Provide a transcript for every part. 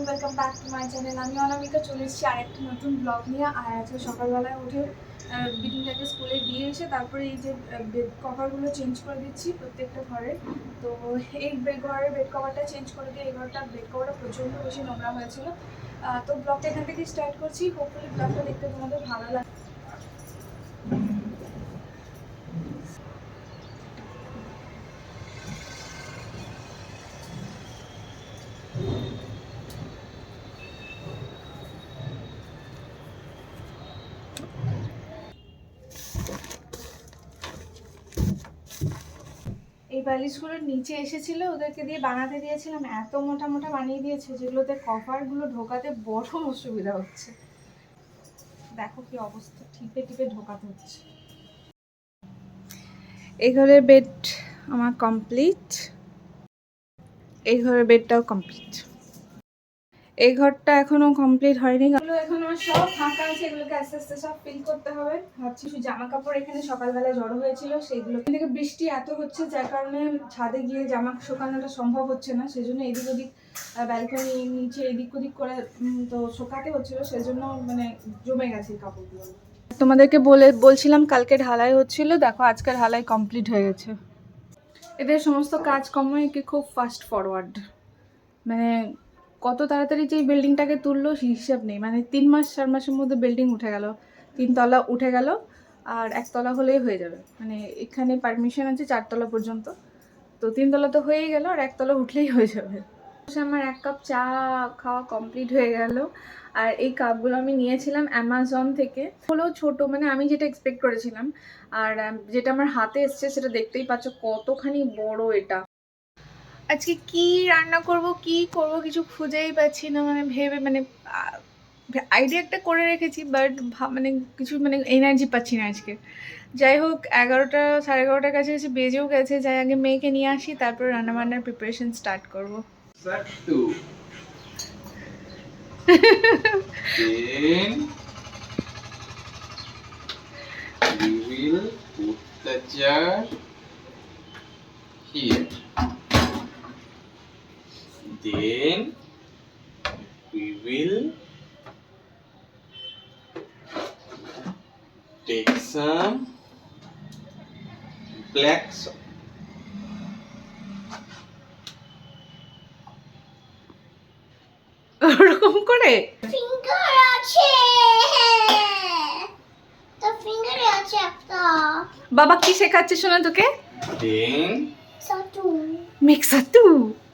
Welcome back to my channel আমি অনামিকা, চলে এসেছি আরেকটা নতুন ব্লগ নিয়ে। আর আজকে সকালবেলায় উঠে বিডিংটাকে স্কুলে দিয়ে এসে তারপরে এই যে বেড কভারগুলো চেঞ্জ করে দিচ্ছি প্রত্যেকটা ঘরে। তো এই ঘরের বেড কভারটা চেঞ্জ করে দিয়ে এই ঘরটা বেড কভারটা প্রচণ্ড বেশি নোংরা হয়েছিল। তো ব্লগটা এখান থেকে স্টার্ট করছি। হোপফুলি ব্লগটা দেখতে তোমাদের ভালো লাগে। এই বালিশগুলোর নিচে এসেছিল, ওদেরকে দিয়ে বানাতে দিয়েছিলাম, এত মোটা মোটা বানিয়ে দিয়েছে যেগুলোতে কভারগুলো ঢোকাতে বড় অসুবিধা হচ্ছে। দেখো কি অবস্থা, টিপে টিপে ঢোকাতে হচ্ছে। এই ঘরের বেড আমার কমপ্লিট এই ঘরের বেডটাও কমপ্লিট এই ঘরটা এখনও কমপ্লিট হয়নি। এগুলো এখনও সব ফাঁকা আছে এগুলোকে আস্তে আস্তে সব ফিল করতে হবে। ভাবছি কিছু জামা কাপড় এখানে সকালবেলা জড়ো হয়েছিল সেইগুলো থেকে বৃষ্টি এত হচ্ছে যার কারণে ছাদে গিয়ে জামা শুকানোটা সম্ভব হচ্ছে না সেজন্য এদিক ওদিক ব্যালকনি নিচে এদিক ওদিক করে তো শুকাতে হচ্ছিল সেজন্য মানে জমে গেছে কাপড়গুলো। তোমাদেরকে বলে বলছিলাম কালকে ঢালাই হচ্ছিল দেখো আজকে ঢালাই কমপ্লিট হয়ে গেছে। এদের সমস্ত কাজকর্ম কি খুব ফাস্ট ফরওয়ার্ড মানে কত তাড়াতাড়ি যে বিল্ডিংটাকে তুললো হিসাব নেই। মানে তিন মাস, চার মাসের মধ্যে বিল্ডিং উঠে গেল। তিনতলা উঠে গেল আর একতলা হলেই হয়ে যাবে। মানে এখানে পারমিশন আছে চারতলা পর্যন্ত। তো তিনতলা তো হয়েই গেল আর একতলা উঠলেই হয়ে যাবে। আমার এক কাপ চা খাওয়া কমপ্লিট হয়ে গেল। আর এই কাপগুলো আমি নিয়েছিলাম অ্যামাজন থেকে। হলেও ছোট মানে আমি যেটা এক্সপেক্ট করেছিলাম, আর যেটা আমার হাতে এসছে সেটা দেখতেই পাচ্ছ কতখানি বড় এটা। আজকে কি রান্না করব, কি করব কিছু খুঁজেই পাচ্ছি না মানে ভেবে মানে আইডিয়া একটা করে রেখেছি বাট মানে কিছু মানে এনার্জি পাচ্ছি না আজকে। যাই হোক, এগারোটা, সাড়ে এগারোটার কাছাকাছি বেজেও গেছে, যাই আগে মেয়েকে নিয়ে আসি, তারপর রান্নাবান্নার প্রিপারেশন স্টার্ট করব। We will put the jar Then we will take some black salt. ওরকম করে? ফিঙ্গার আছে। তো ফিঙ্গারে আছে একটা। বাবা কি শেখাচ্ছে শোনা তোকে? Then সাটু মিক্সাতু take some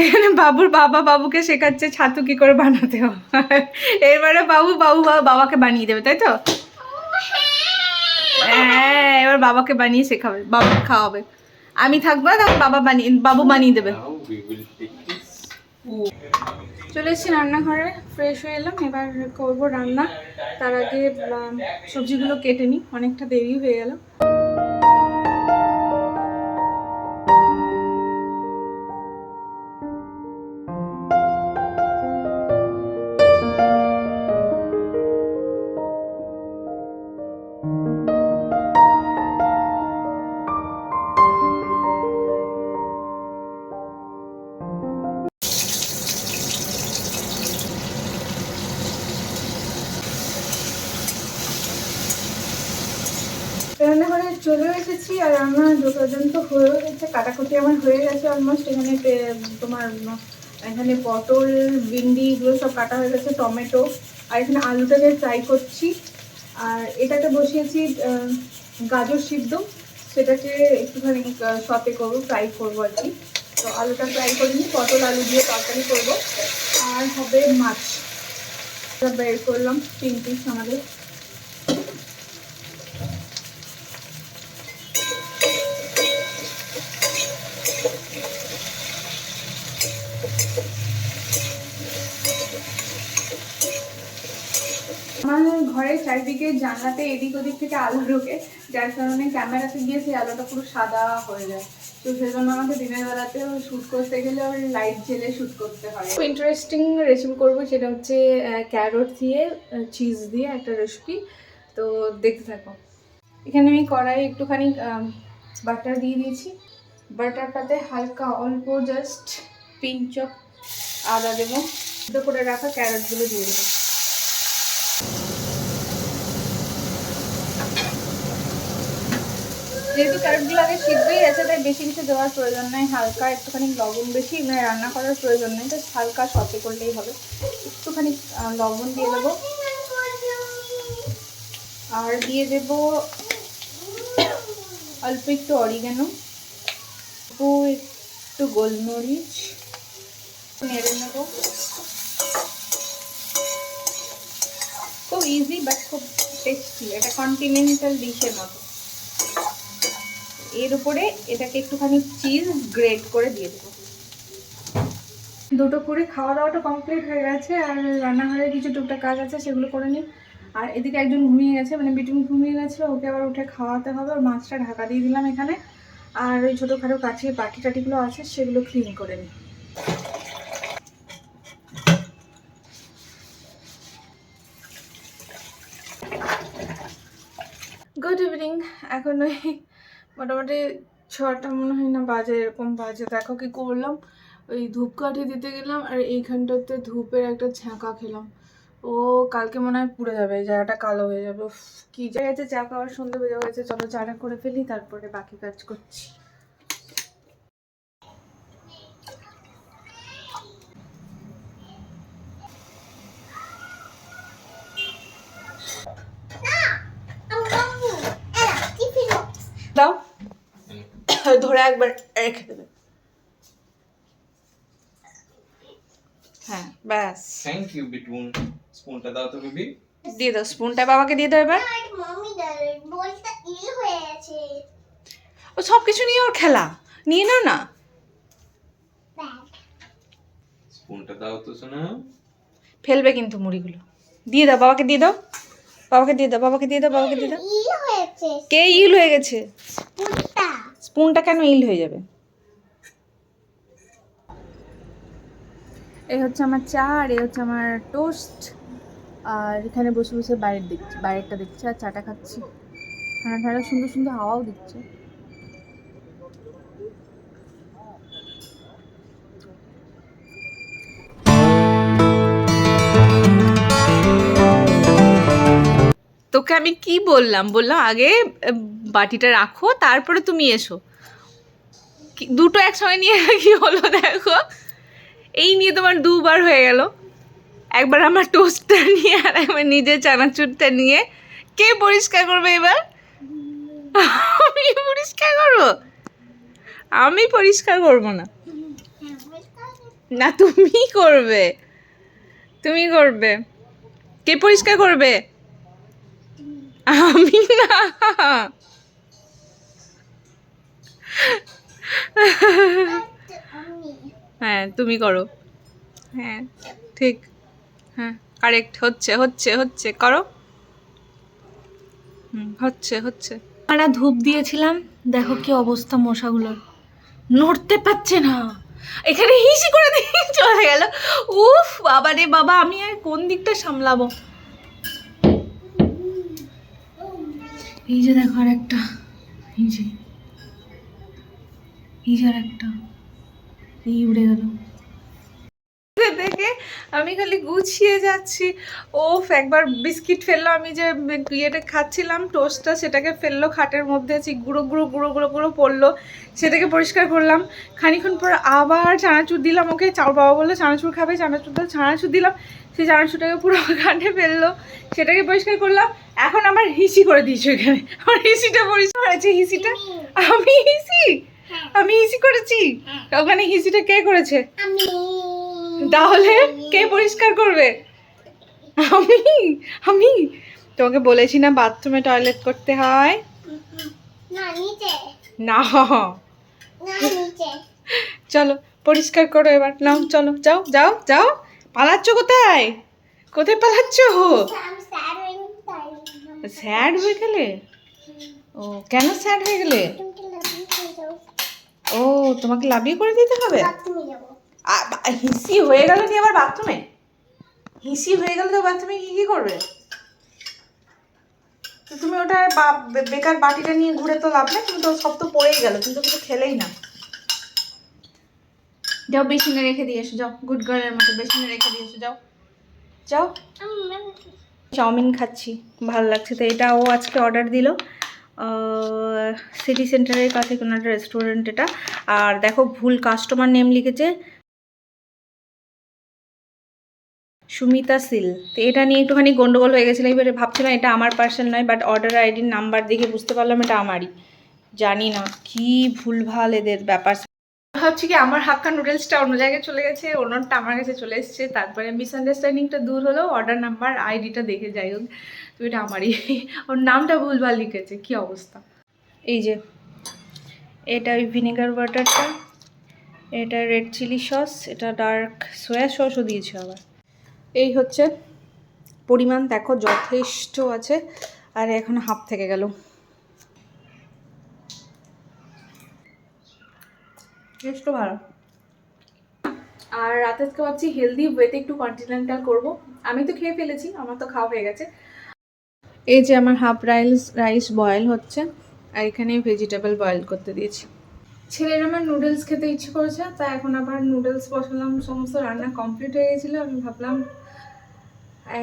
এখানে বাবুর বাবা বাবুকে শেখাচ্ছে ছাতু কি করে বানাতে হয়। এবারে বাবু বাবু বাবাকে বানিয়ে দেবে তাই তো? হ্যাঁ এবার বাবাকে বানিয়ে শেখাবে বাবাকে খাওয়াবে। আমি থাকব না বাবা বানিয়ে বাবু বানিয়ে দেবে। চলে এসেছি রান্নাঘরে ফ্রেশ হয়ে এলাম। এবার করব রান্না। তার আগে সবজিগুলো কেটে নিই অনেকটা দেরি হয়ে গেল। এসেছি আর আমার যোগাযোগ তো হয়েও গেছে, কাটাকুটি আমার হয়ে গেছে অলমোস্ট এখানে তোমার, এখানে পটল, ভিন্ডি এগুলো সব কাটা হয়ে গেছে, টমেটো। আর এখানে আলুটাকে ফ্রাই করছি। আর এটাতে বসিয়েছি গাজর সিদ্ধ। সেটাকে একটুখানি শপে করব ফ্রাই করব আর কি। তো আলুটা ফ্রাই করে নিই, পটল, আলু দিয়ে তরকারি করব। আর হবে মাছ। বের করলাম, তিন পিস আমাদের। আমার ঘরের চারিদিকে জানলাতে এদিক ওদিক থেকে আলো ঢোকে, যার কারণে ক্যামেরাতে গিয়ে সেই আলোটা পুরো সাদা হয়ে যায়। তো সেজন্য আমাকে দিনের বেলাতে শ্যুট করতে গেলে ওর লাইট জেলে শ্যুট করতে হয়। ইন্টারেস্টিং রেসিপি করব সেটা হচ্ছে ক্যারট দিয়ে চিজ দিয়ে একটা রেসিপি তো দেখতে থাকো। এখানে আমি কড়াই একটুখানি বাটার দিয়ে দিয়েছি। বাটারটাতে হালকা অল্প জাস্ট পিঞ্চ আদা দেবো। সিদ্ধ করে রাখা ক্যারটগুলো দিয়ে দেবো। যেহেতু ক্যারটগুলো আগে সিদ্ধই আছে, তাই বেশি কিছু দেওয়ার প্রয়োজন নেই। হালকা একটুখানি লবণ বেশি মানে রান্না করার প্রয়োজন নেই, জাস্ট হালকা সতে করলেই হবে। একটুখানি লবণ দিয়ে দেবো। আর দিয়ে দেবো অল্প একটু অরিগানো। একটু গোলমরিচ। নেড়ে নেব। খুব ইজি বাট খুব টেস্টি এটা কন্টিনেন্টাল ডিশের মতো। এর উপরে এটাকে একটুখানি চিজ গ্রেট করে দিয়ে দেবো। দুটো করে খাওয়া দাওয়াটা কমপ্লিট হয়ে গেছে, আর রান্নাঘরে কিছু টুকটাক কাজ আছে, সেগুলো করে নিই। আর এদিকে একজন ঘুমিয়ে গেছে মানে বিটুন ঘুমিয়ে গেছিল, ওকে আবার উঠে খাওয়াতে হবে। ওর মাছটা ঢাকা দিয়ে দিলাম এখানে। আর ওই ছোটোখাটো কাছের বাটি টাটিগুলো আছে, সেগুলো ক্লিন করে নিই গুড ইভিনিং এখন ওই মোটামুটি ছটা মনে হয় না বাজে, এরকম বাজে। দেখো কি করলাম? ওই ধূপকাঠি দিতে গেলাম আর এইখানটাতে ধূপের একটা ঝাঁকা খেলাম। ও কালকে মনে হয় পুড়ে যাবে জায়গাটা কালো হয়ে যাবে। কি জায়গাতে চা খাওয়ার সন্ধ্যে বেজে হয়েছে চলো চাটা করে ফেলি, তারপরে বাকি কাজ করছি দাও ধরে একবার রেখে দেবে। হ্যাঁ। ব্যাস। থ্যাংক ইউ বিটুন স্পুনটা দাও তো বেবি। দিয়ে দাও স্পুনটা বাবাকে দিয়ে দাও এবার। হয়ে ও সব কিছু নিয়ে ওর খেলা। নিয়ে নাও না। স্পুনটা দাও তো শোনা ফেলবে কিন্তু মুড়িগুলো। দিয়ে দাও বাবাকে দিয়ে দাও। বাবাকে দিয়ে দাও বাবাকে দিয়ে দাও বাবাকে দিয়ে দাও। ইল হয়েছে। কে ইল হয়ে গেছে? স্পুনটা কেন ইল হয়ে যাবে? এই হচ্ছে আমার চা আর এই হচ্ছে আমার টোস্ট। আর এখানে বসে বসে বাইরের দেখছি, বাইরেরটা দেখছি আর চাটা খাচ্ছি। ঠান্ডা ঠান্ডা, সুন্দর সুন্দর হাওয়াও দিচ্ছে। তোকে আমি কি বললাম? বললাম আগে বাটিটা রাখো, তারপরে তুমি এসো। দুটো একসঙ্গে নিয়ে কি হলো দেখো? এই নিয়ে তোমার দুবার হয়ে গেল। একবার আমার টোস্টটা নিয়ে আর একবার নিজের চানাচুরটা নিয়ে। কে পরিষ্কার করবে এবার? আমি পরিষ্কার করব? আমি পরিষ্কার করব না। না, তুমি করবে। তুমি করবে। কে পরিষ্কার করবে? আমি হ্যাঁ তুমি করো। হ্যাঁ ঠিক। হ্যাঁ কারেক্ট হচ্ছে হচ্ছে হচ্ছে। করো। হুম, হচ্ছে হচ্ছে। আমরা ধূপ দিয়েছিলাম। দেখো কি অবস্থা মশাগুলোর। নড়তে পারছে না। এখানে হিসি করে দিয়ে চলে গেল। উফ বাবা রে বাবা, আমি আর কোন দিকটা সামলাবো? এই যে দেখো আর একটা। এই যে। এই যে আর একটা। এই উড়ে গেল। আমি খালি গুছিয়ে যাচ্ছি। ওফ, একবার বিস্কিট ফেলল আমি যে ইয়েটা খাচ্ছিলাম, টোস্টটা সেটাকে ফেলল খাটের মধ্যে গুঁড়ো গুঁড়ো গুঁড়ো গুঁড়ো গুঁড়ো পড়ল। সেটাকে পরিষ্কার করলাম। খানিক্ষণ পর আবার চানাচুর দিলাম, ওকে চাউর বাবা বলল, চানাচুর খাবে, চানাচুর দিল চানাচুর দিলাম। সেই চানাচুরটাকে পুরো ঘাটে ফেলল। সেটাকে পরিষ্কার করলাম। এখন আমার হিসি করে দিয়েছ এখানে। আমার হিসিটা পরিষ্কার হয়েছে হিসিটা আমি হিসি আমি হিসি করেছি? ওখানে হিসিটা কে করেছে? আমি। তাহলে কে পরিষ্কার করবে? আমি আমি। তোমাকে বলেছি না বাথরুমে টয়লেট করতে হয়। না চলো পরিষ্কার করো এবার। নাও চলো যাও যাও যাও। পালাচ্ছ কোথায়? কোথায় পালাচ্ছ আমি স্যার হয়ে তাই স্যাড হয়ে গেলে? ও, কেন স্যাড হয়ে গেলে? ও, তোমাকে লাভিয়ে করে দিতে হবে? হিসি হয়ে গেল কি আবার বাথরুমে? হিসি হয়ে গেল তো বাথরুমে কি কি করবে? তুমি ওটা বেকার বাটিটা নিয়ে ঘুরে তো লাভ নেই, তুমি তো সব তো পড়েই গেল, তুমি তো কিছু খেলেই না। যাও, বেসিনে রেখে দিয়ে এসো, যাও, গুড গার্লের মতো বেসিনে রেখে দিয়ে এসো, যাও। যাও। চাউমিন খাচ্ছি, ভালো লাগছে। তো এটা ও আজকে অর্ডার দিল। সিটি সেন্টারের কাছে কোনো একটা রেস্টুরেন্ট এটা। আর দেখো, ভুল কাস্টমার নেম লিখেছে। সুমিতা সিল। তো এটা নিয়ে একটুখানি গন্ডগোল হয়ে গেছিল। এবারে ভাবছিলাম এটা আমার পার্সেল নয় বাট অর্ডার আইডির নাম্বার দেখে বুঝতে পারলাম এটা আমারই। জানি না, কি ভুলভাল এদের ব্যাপার। ভাবছি কি আমার হাক্কা নুডলসটা অন্য জায়গায় চলে গেছে অন্যটা আমার কাছে চলে এসেছে। তারপরে মিসআন্ডারস্ট্যান্ডিংটা দূর হলো অর্ডার নাম্বার আইডিটা দেখে যাই হোক, তো এটা আমারই। ওর নামটা ভুলভাল লিখেছে, কি অবস্থা? এই যে, এটা ওই ভিনেগার ওয়াটারটা এটা রেড চিলি সস, এটা ডার্ক সোয়া সসও দিয়েছে আবার। এই হচ্ছে, পরিমাণ দেখো যথেষ্ট আছে, আর এখন হাফ থেকে গেল। টেস্টও ভালো আর রাতে আজকে ভাবছি হেলদি ওয়েতে একটু কন্টিনেন্টাল করব। আমি তো খেয়ে ফেলেছি আমার তো খাওয়া হয়ে গেছে। এই যে আমার হাফ রাইস রাইস বয়েল হচ্ছে আর এখানে ভেজিটেবল বয়েল করতে দিয়েছি। ছেলের আমার নুডলস খেতে ইচ্ছে করেছে তাই এখন আবার নুডলস বসালাম সমস্ত রান্না কমপ্লিট হয়ে গেছিল আমি ভাবলাম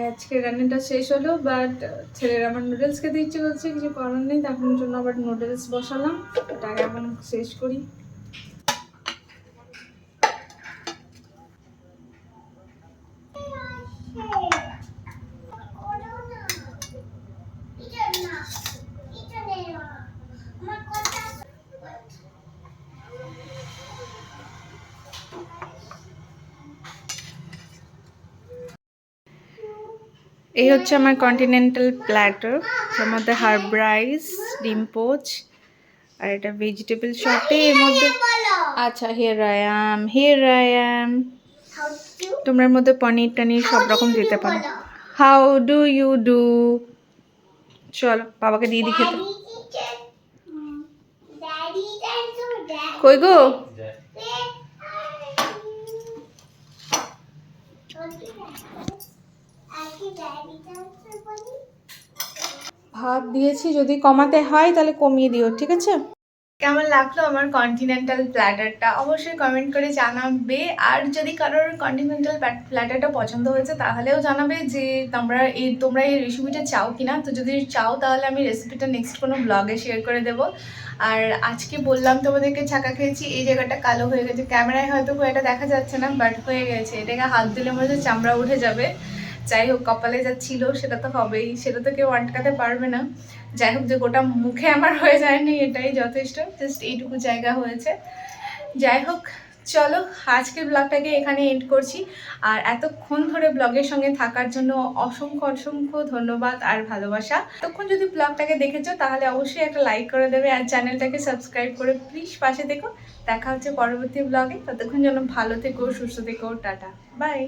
আজকে রান্নাটা শেষ হলো বাট ছেলের আমার নুডলস খেতে ইচ্ছে করছে কিছু করার নেই তার জন্য আবার নুডলস বসালাম ওটাকে এখন শেষ করি। এই হচ্ছে আমার কন্টিনেন্টাল প্ল্যাটার যার মধ্যে হার্ব রাইস ডিম পোচ আর এটা ভেজিটেবল শপে এর মধ্যে আচ্ছা here I am here I am তোমরা মধ্যে পনির টনির সব রকম দিতে পারো হাউ ডু ইউ ডু চলো বাবাকে দিয়ে দিই খেতে কই গো ভাত দিয়েছি, যদি কমাতে হয় তাহলে কমিয়ে দিও, ঠিক আছে? কেমন লাগল আমার কন্টিনেন্টাল প্ল্যাটারটা অবশ্যই কমেন্ট করে জানাবে। আর যদি কারোর কন্টিনেন্টাল প্ল্যাটারটা পছন্দ হয়েছে, তাহলেও জানাবে যে তোমরা এই তোমরা এই রেসিপিটা চাও কিনা। তো যদি চাও, তাহলে আমি রেসিপিটা নেক্সট কোনো ব্লগে শেয়ার করে দেব। আর আজকে বললাম তোমাদেরকে ছাকা খেয়েছি, এই জায়গাটা কালো হয়ে গেছে। ক্যামেরায় হয়তো এটা দেখা যাচ্ছে না বাট হয়ে গেছে। এটাকে হাত দিলে হচ্ছে চামড়া উঠে যাবে। যাই হোক, কপালে যা ছিল সেটা তো হবেই, সেটা তো কেউ আটকাতে পারবে না। যাই হোক, যে গোটা মুখে আমার হয়ে যায়নি এটাই যথেষ্ট জাস্ট এইটুকু জায়গা হয়েছে। যাই হোক, চলো, আজকের ব্লগটাকে এখানে এন্ড করছি। আর এতক্ষণ ধরে ব্লগের সঙ্গে থাকার জন্য অসংখ্য অসংখ্য ধন্যবাদ আর ভালোবাসা। এতক্ষণ যদি ব্লগটাকে দেখেছ, তাহলে অবশ্যই একটা লাইক করে দেবে আর চ্যানেলটাকে সাবস্ক্রাইব করে প্লিজ পাশে দেখো দেখা হচ্ছে পরবর্তী ব্লগে ততক্ষণ যেন ভালো থেকো, সুস্থ থেকো, টাটা বাই